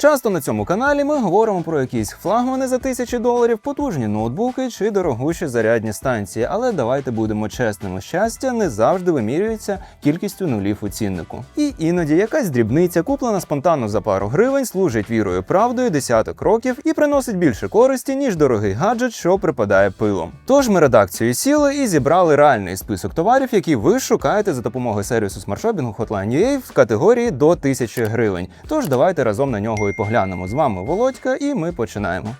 Часто на цьому каналі ми говоримо про якісь флагмани за тисячі доларів, потужні ноутбуки чи дорогущі зарядні станції, але давайте будемо чесними. Щастя не завжди вимірюється кількістю нулів у ціннику. І іноді якась дрібниця, куплена спонтанно за пару гривень, служить вірою правдою десяток років і приносить більше користі, ніж дорогий гаджет, що припадає пилом. Тож ми редакцією сіли і зібрали реальний список товарів, які ви шукаєте за допомогою сервісу смартшопінгу Hotline.ua в категорії до 1000 гривень. Тож давайте разом на нього і поглянемо. З вами Володька, і ми починаємо.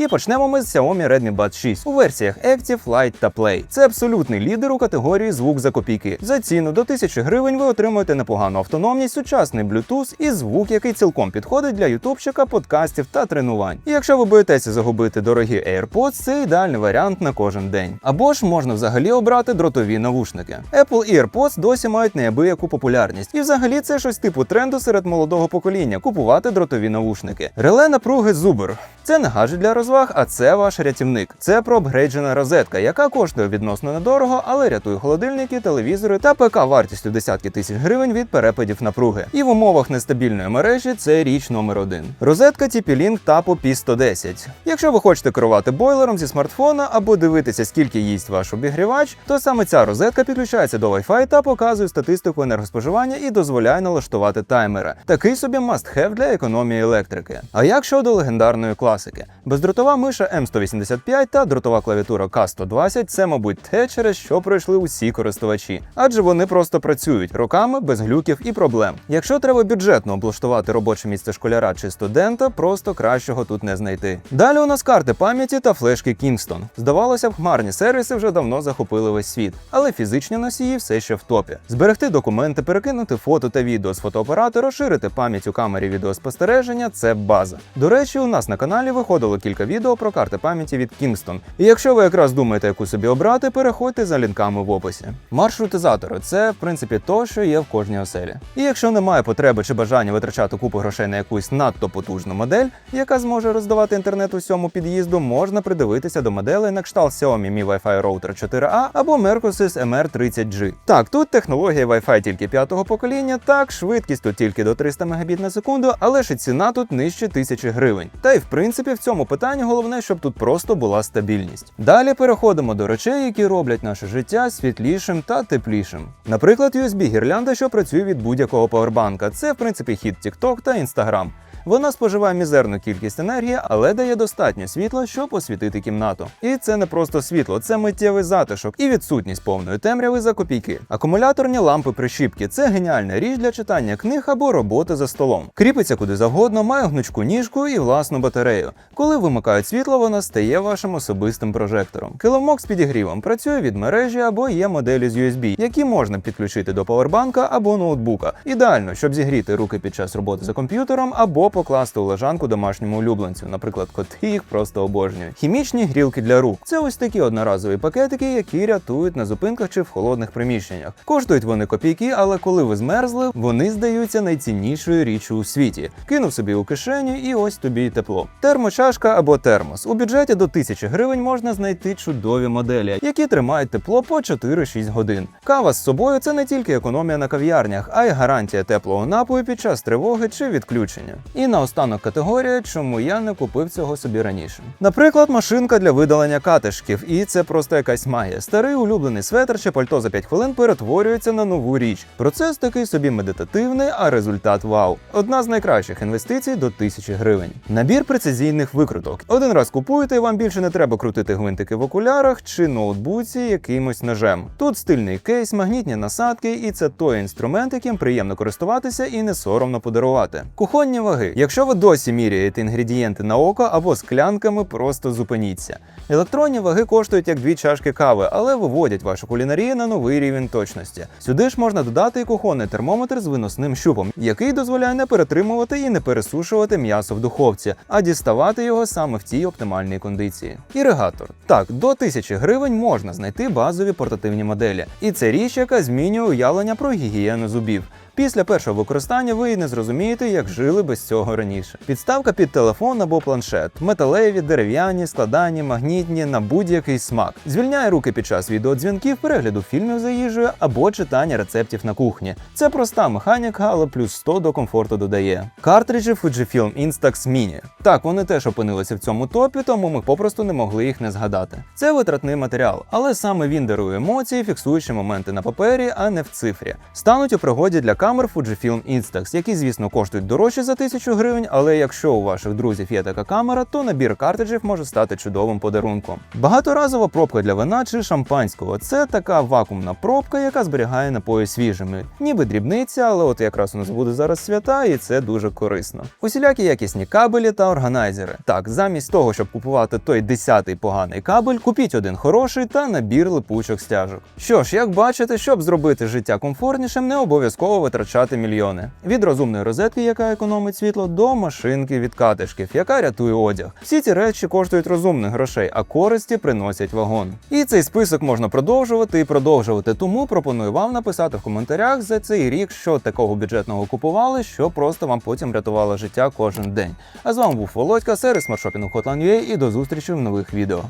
І почнемо ми з Xiaomi Redmi Buds 6 у версіях Active, Lite та Play. Це абсолютний лідер у категорії звук за копійки. За ціну до 1000 гривень ви отримуєте непогану автономність, сучасний Bluetooth і звук, який цілком підходить для ютубчика, подкастів та тренувань. І якщо ви боїтеся загубити дорогі AirPods, це ідеальний варіант на кожен день. Або ж можна взагалі обрати дротові навушники. Apple AirPods досі мають неабияку популярність, і взагалі це щось типу тренду серед молодого покоління купувати дротові навушники. Реле напруги Zuber. Це не гаджет для розваг, а це ваш рятівник. Це проапгрейджена розетка, яка коштує відносно недорого, але рятує холодильники, телевізори та ПК вартістю десятки тисяч гривень від перепадів напруги. І в умовах нестабільної мережі це річ номер один. Розетка TP-Link Tapo P110. Якщо ви хочете керувати бойлером зі смартфона або дивитися, скільки їсть ваш обігрівач, то саме ця розетка підключається до Wi-Fi та показує статистику енергоспоживання і дозволяє налаштувати таймери. Такий собі must-have для економії електрики. А як щодо легендарної класики? Бездротова миша M185 та дротова клавіатура K120 це, мабуть, те, через що пройшли усі користувачі, адже вони просто працюють роками без глюків і проблем. Якщо треба бюджетно облаштувати робоче місце школяра чи студента, просто кращого тут не знайти. Далі у нас карти пам'яті та флешки Kingston. Здавалося б, хмарні сервіси вже давно захопили весь світ, але фізичні носії все ще в топі. Зберегти документи, перекинути фото та відео з фотоапарату, розширити пам'ять у камері відеоспостереження це база. До речі, у нас на каналі виходило кілька відео про карти пам'яті від Kingston. І якщо ви якраз думаєте, яку собі обрати, переходьте за лінками в описі. Маршрутизатори це в принципі то, що є в кожній оселі. І якщо немає потреби чи бажання витрачати купу грошей на якусь надто потужну модель, яка зможе роздавати інтернет усьому під'їзду, можна придивитися до моделей на кшталт Xiaomi Mi Wi-Fi Router 4A або Mercosys MR30G. Так, тут технологія Wi-Fi тільки п'ятого покоління, так, швидкість тут тільки до 300 Мбіт на секунду, але ж і ціна тут нижче 1000 гривень. Та й в принципі в цьому питанні головне, щоб тут просто була стабільність. Далі переходимо до речей, які роблять наше життя світлішим та теплішим. Наприклад, USB-гірлянда, що працює від будь-якого павербанка. Це в принципі хід TikTok та Instagram. Вона споживає мізерну кількість енергії, але дає достатньо світла, щоб освітити кімнату. І це не просто світло, це миттєвий затишок і відсутність повної темряви за копійки. Акумуляторні лампи прищіпки це геніальна річ для читання книг або роботи за столом. Кріпиться куди завгодно, має гнучку ніжку і власну батарею. Коли вимикають світло, вона стає вашим особистим прожектором. Килимок з підігрівом працює від мережі або є моделі з USB, які можна підключити до павербанка або ноутбука. Ідеально, щоб зігріти руки під час роботи за комп'ютером або покласти у лежанку домашньому улюбленцю. Наприклад, коти їх просто обожнюють. Хімічні грілки для рук це ось такі одноразові пакетики, які рятують на зупинках чи в холодних приміщеннях. Коштують вони копійки, але коли ви змерзли, вони здаються найціннішою річчю у світі. Кинув собі у кишеню, і ось тобі й тепло. Термочашка або термос. У бюджеті до 1000 гривень можна знайти чудові моделі, які тримають тепло по 4-6 годин. Кава з собою це не тільки економія на кав'ярнях, а й гарантія теплого напою під час тривоги чи відключення. І наостанок категорія, чому я не купив цього собі раніше. Наприклад, машинка для видалення катишків, і це просто якась магія. Старий улюблений светр чи пальто за 5 хвилин перетворюється на нову річ. Процес такий собі медитативний, а результат вау. Одна з найкращих інвестицій до 1000 гривень. Набір прецизійних викруток. Один раз купуєте, і вам більше не треба крутити гвинтики в окулярах чи ноутбуці якимось ножем. Тут стильний кейс, магнітні насадки, і це той інструмент, яким приємно користуватися і не соромно подарувати. Кухонні ваги. Якщо ви досі міряєте інгредієнти на око або склянками, просто зупиніться. Електронні ваги коштують як дві чашки кави, але виводять вашу кулінарію на новий рівень точності. Сюди ж можна додати і кухонний термометр з виносним щупом, який дозволяє не перетримувати і не пересушувати м'ясо в духовці, а діставати його саме в цій оптимальній кондиції. Іригатор. Так, до 1000 гривень можна знайти базові портативні моделі. І це річ, яка змінює уявлення про гігієну зубів. Після першого використання ви і не зрозумієте, як жили без цього раніше. Підставка під телефон або планшет, металеві, дерев'яні, складані, магнітні на будь-який смак. Звільняє руки під час відеодзвінків, перегляду фільмів за їжею або читання рецептів на кухні. Це проста механіка, але плюс 100 до комфорту додає. Картриджі Fujifilm Instax Mini. Так, вони теж опинилися в цьому топі, тому ми попросту не могли їх не згадати. Це витратний матеріал, але саме він дарує емоції, фіксуючи моменти на папері, а не в цифрі. Стануть у пригоді для камер Fujifilm Instax, які, звісно, коштують дорожче за 1000 гривень, але якщо у ваших друзів є така камера, то набір картриджів може стати чудовим подарунком. Багаторазова пробка для вина чи шампанського це така вакуумна пробка, яка зберігає напої свіжими. Ніби дрібниця, але от якраз у нас буде зараз свята, і це дуже корисно. Усілякі якісні кабелі та органайзери. Так, замість того, щоб купувати той десятий поганий кабель, купіть один хороший та набір липучок стяжок. Що ж, як бачите, щоб зробити життя комфортнішим, не обов'язково витрачати мільйони. Від розумної розетки, яка економить світло, до машинки від катишків, яка рятує одяг. Всі ці речі коштують розумних грошей, а користі приносять вагон. І цей список можна продовжувати і продовжувати. Тому пропоную вам написати в коментарях за цей рік, що такого бюджетного купували, що просто вам потім рятувало життя кожен день. А з вами був Володька, сервіс смартшопінгу Hotline.ua і до зустрічі в нових відео.